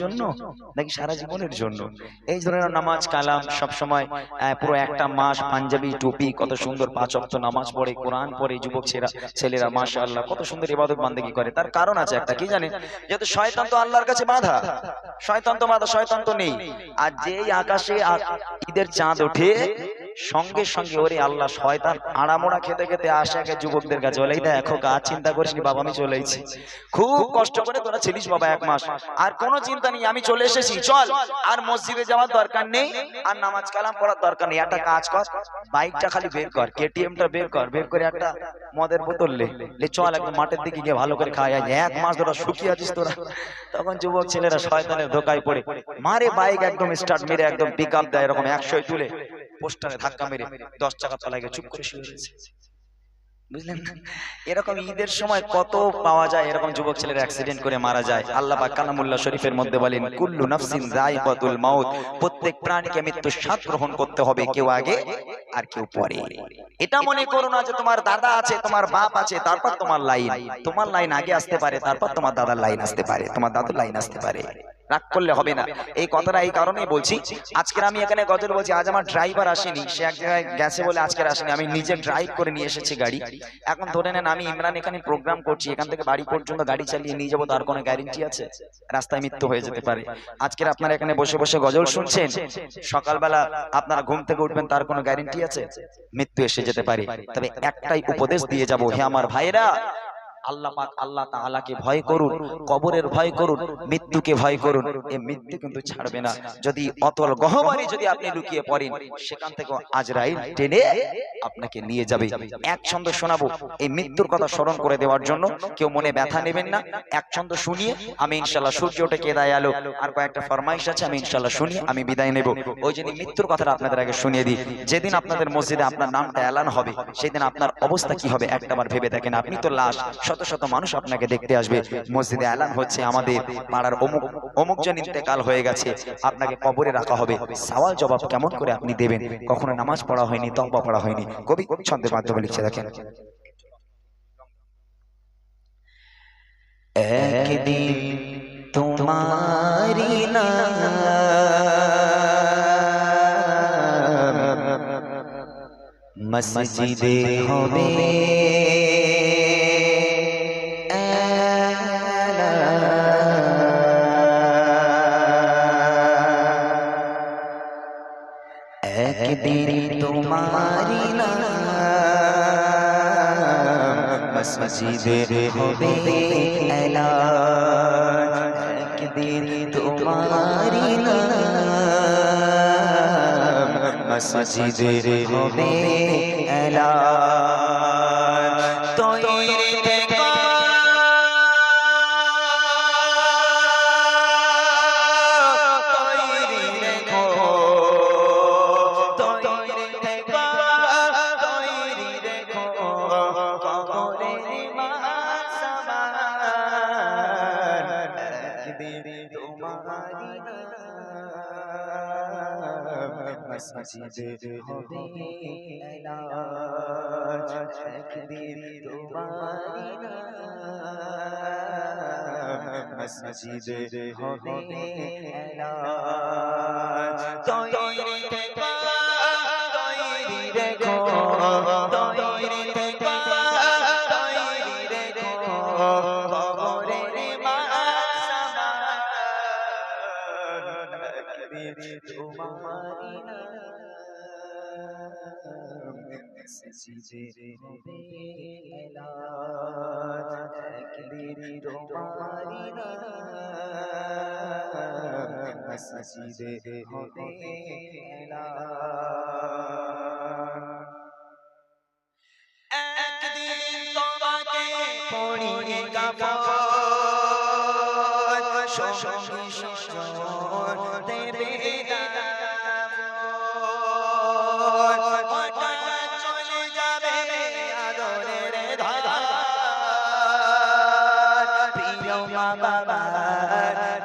জন্য নাকি সারা জীবনের জন্য? এই ধরনের নামাজ কালাম সব সময় পুরো একটা মাস পাঞ্জাবি টুপি কত সুন্দর পাঁচ অক্ত নামাজ পড়ে কোরআন পড়ে যুবক ছেলেরা ছেলেরা মাশা আল্লাহ কত সুন্দর ইবাদত বান্দেগি করে। তার কারণ আছে একটা কি জানেন যেহেতু শয়তান তো আল্লাহর কাছে বাধা। শয়তান তো বাধা শয়তান তো নেই। আর যেই আকাশে ঈদের চাঁদ ওঠে সঙ্গে সঙ্গে ওরে আল্লাহ শয়তান আড়ামোড়া খেতে খেতে আসে আগে যুবকদের কাছে বলে দেখো কাজ চিন্তা করিস নি বাবা, আমি চলে এসেছি। খুব কষ্ট করে তোরা ছিলিস বাবা এক মাস। আর কোনো চিন্তা নেই, আমি চলে এসেছি, চল। আর মসজিদে যাওয়ার দরকার নেই, আর নামাজ কালাম পড়ার দরকার নেই। একটা কাজ কর, বাইকটা খালি বের কর, কেটিএমটা বের কর, বের করে একটা মদের বোতল লে। লে, চল একদম মাঠের দিকে গিয়ে ভালো করে খাওয়া যায়। এক মাস ধরে শুকিয়ে আছিস তোরা। তখন যুবক ছেলেরা শয়তানের ধোকায় পড়ে। মারে বাইক একদম স্টার্ট মেরে একদম পিক আপ দেয়, এরকম একশোয় তুলে। পোস্টারে ধাক্কা মেরে দশ টাকা তলায় গিয়ে চুপ করে শুয়ে রয়েছে বুঝলেন? না? এরকম ঈদের সময় কত পাওয়া যায় এরকম যুবক ছেলের অ্যাক্সিডেন্ট করে মারা যায়। আল্লাহ পাক কালামুল্লাহ শরীফের মধ্যে বলেন কুল্লু নাফসিন যায়কাতুল মাউত প্রত্যেক প্রাণীকে মৃত্যু স্বাদ গ্রহণ করতে হবে কেউ আগে আর কেউ পরে। এটা মনে করো না যে তোমার দাদা আছে তোমার বাপ আছে তারপর তোমার লাইন। তোমার লাইন আগে আসতে পারে তারপর তোমার দাদার লাইন আসতে পারে। তোমার দাদুর লাইন আসতে পারে। রাগ করলে হবে না। এই কথাটা এই কারণেই বলছি, আজকের আমি এখানে গজল বলছি, আজ আমার ড্রাইভার আসেনি, সে এক জায়গায় গেছে বলে আজকের আসেনি, আমি নিজে ড্রাইভ করে নিয়ে এসেছি গাড়ি। এখন ধরে নেন আমি ইমরান এখানে প্রোগ্রাম করছি, এখান থেকে বাড়ি পর্যন্ত গাড়ি চালিয়ে নিয়ে যাব, তার কোনো গ্যারেন্টি আছে? রাস্তায় মৃত্যু হয়ে যেতে পারে। আজকের আপনারা এখানে বসে বসে গজল শুনছেন, সকালবেলা আপনারা ঘুম থেকে উঠবেন, তার কোনো গ্যারেন্টি আছে? মৃত্যু এসে যেতে পারে। তবে একটাই উপদেশ দিয়ে যাব, হে আমার ভাইরা আল্লাহ পাক আল্লাহ তাআলাকে ভয় করুন কবরের ভয় করুন মৃত্যুকে ভয় করুন এই মৃত্যু কিন্তু ছাড়বে না। যদি অতল গহ্বরে যদি আপনি লুকিয়ে পড়েন সেখান থেকে আজরাইল টেনে আপনাকে নিয়ে যাবে। এক ছন্দ শোনাবো এই মৃত্যুর কথা স্মরণ করে দেওয়ার জন্য কেউ মনে ব্যথা নেবেন না। এক ছন্দ শুনিয়ে আমি ইনশাল্লাহ সূর্য ওঠে কেদায় আলো আর কয়েকটা ফরমাইশ আছে আমি ইনশাল্লাহ শুনিয়ে আমি বিদায় নেব। ওই জন্য মৃত্যুর কথাটা আপনাদের আগে শুনিয়ে দিই যেদিন আপনাদের মসজিদে আপনার নামটা এলান হবে সেদিন আপনার অবস্থা কি হবে একটাবার ভেবে দেখেন আপনি তো লাশ শত শত মানুষ আপনাকে দেখতে আসবে। মসজিদে এলান হচ্ছে আমাদের পাড়ার অমুক অমুক জন ইন্তেকাল হয়ে গেছে। আপনাকে কবরে রাখা হবে। সওয়াল জবাব কেমন করে আপনি দেবেন? কখনো নামাজ পড়া হয়নি তম্বা পড়া হয়নি। কবি ছন্দের মাধ্যমে লিখছে, দেখেন। একদিন তোমারি মসজিদে হবে। একদিন তোমারি মসজিদে হবে একদিন তোমারি মসজিদে হবে এলান। তৈরি মসজিদে হবে এলাজ। একদিন তোমারি মসজিদে হবে এলাজ তোমারি মসজিদে হবে এলাজ একদিন তোমারি মসজিদে হবে এলাজ একদিন তোমাকে পড়িয়ে কাপড় সঙ্গে সজন দেবে চলে যাবে আদরের ধার। প্রিয় মা বাবার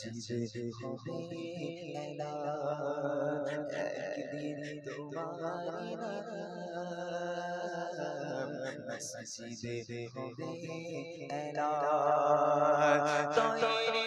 মসজিদে হবে একদিন তোমারি মসজিদে হবে। তৈরি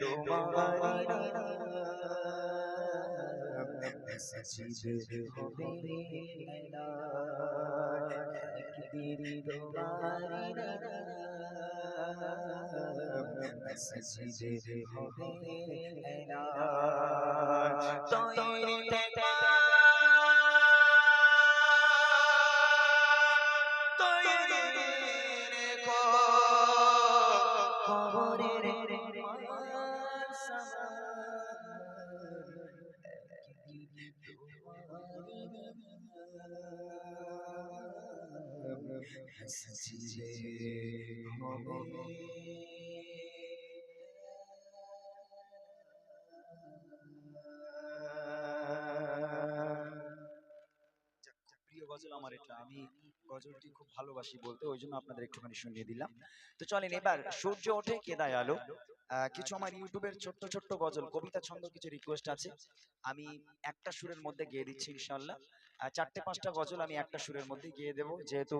তোমারি মসজিদে হবে একদিন তোমারি মসজিদে হবে এলান কবরের প্রিয় গজল আমার এটা। আমি গজলটি খুব ভালোবাসি বলতে ওই জন্য আপনাদের একটুখানি শুনিয়ে দিলাম। তো চলেন এবার সূর্য ওঠে কেদায় আলো। আহ, কিছু আমার ইউটিউবের ছোট্ট ছোট্ট গজল কবিতা ছন্দ কিছু রিকোয়েস্ট আছে। আমি একটা সুরের মধ্যে গেয়ে দিচ্ছি ইনশাল্লাহ। আর চারটে পাঁচটা গজল আমি একটা সুরের মধ্যে গিয়ে দেবো। যেহেতু